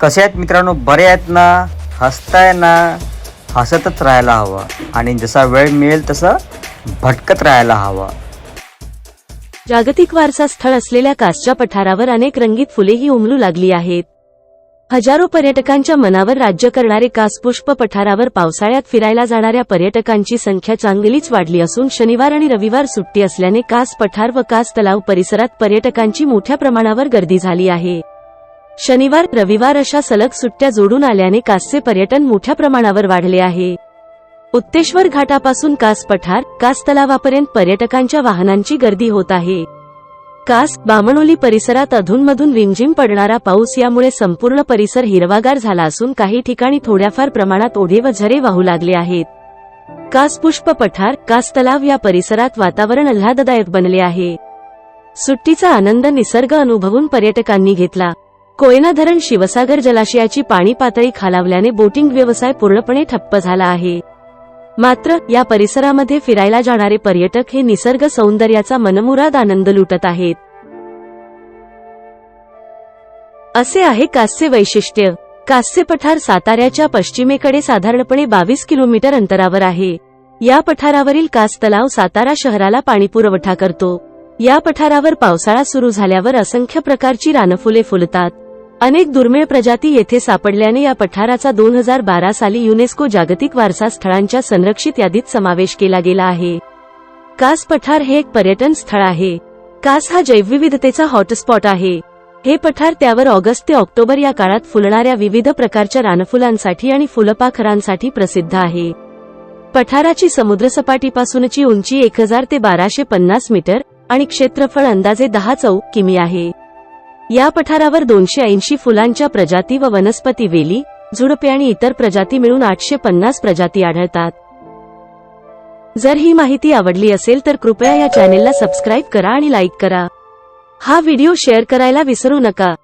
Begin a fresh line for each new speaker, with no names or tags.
कसे आहेत मित्रांनो? बरे आहेत ना? हसताय ना? हसतच राहायला हवं. आणि जसा वेळ मिळेल तसं भटकत राहायला हवं.
जागतिक वारसा स्थळ असलेल्या कासच्या पठारावर अनेक रंगीत फुलेही उमलू लागली आहेत. हजारो पर्यटकांच्या मनावर राज्य करणारे कासपुष्प पठारावर पावसाळ्यात फिरायला जाणाऱ्या पर्यटकांची संख्या चांगलीच वाढली असून शनिवार आणि रविवार सुट्टी असल्याने कास पठार व कास तलाव परिसरात पर्यटकांची मोठ्या प्रमाणावर गर्दी झाली आहे. शनिवार रविवार अशा सलग सुट्ट्या जोडून आल्याने कासचे पर्यटन मोठ्या प्रमाणावर वाढले आहे. उत्तेश्वर घाटापासून कास पठार कास तलावापर्यंत पर्यटकांच्या वाहनांची गर्दी होत आहे. कास बामणोली परिसरात अधूनमधून रिमझिम पडणारा पाऊस यामुळे संपूर्ण परिसर हिरवागार झाला असून काही ठिकाणी थोड्याफार प्रमाणात ओढे व झरे वाहू लागले आहेत. कास पुष्प पठार कास तलाव या परिसरात वातावरण आल्हाददायक बनले आहे. सुट्टीचा आनंद निसर्ग अनुभवून पर्यटकांनी घेतला. कोयना धरण शिवसागर जलाशयाची पाणी पातळी खालावल्याने बोटिंग व्यवसाय पूर्णपणे ठप्प झाला आहे. मात्र या परिसरामध्ये फिरायला जाणारे पर्यटक हे निसर्ग सौंदर्याचा मनमुराद आनंद लुटत आहेत. असे आहे कास्य वैशिष्ट्य. कास्य पठार साताऱ्याच्या पश्चिमेकडे साधारणपणे बावीस किलोमीटर अंतरावर आहे. या पठारावरील कास तलाव सातारा शहराला पाणीपुरवठा करतो. या पठारावर पावसाळा सुरू झाल्यावर असंख्य प्रकारची रानफुले फुलतात. अनेक दुर्मिळ प्रजाती येथे सापडल्याने या पठाराचा दोन हजार बारा साली युनेस्को जागतिक वारसा स्थळांच्या संरक्षित यादीत समावेश केला गेला आहे. कास पठार हे एक पर्यटन स्थळ आहे. कास हा जैवविविधतेचा हॉटस्पॉट आहे. हे पठार त्यावर ऑगस्ट ते ऑक्टोबर या काळात फुलणाऱ्या विविध प्रकारच्या रानफुलांसाठी आणि फुलपाखरांसाठी प्रसिद्ध आहे. पठाराची समुद्रसपाटीपासूनची उंची एक हजार ते बाराशे पन्नास मीटर आणि क्षेत्रफळ अंदाजे दहा चौ किमी आहे. या पठारावर दोनशे ऐंशी फुलांच्या प्रजाती व वनस्पती वेली झुडपे आणि इतर प्रजाती मिळून आठशे पन्नास प्रजाती आढळतात. जर ही माहिती आवडली असेल तर कृपया या चॅनेलला सबस्क्राईब करा आणि लाईक करा. हा व्हिडिओ शेअर करायला विसरू नका.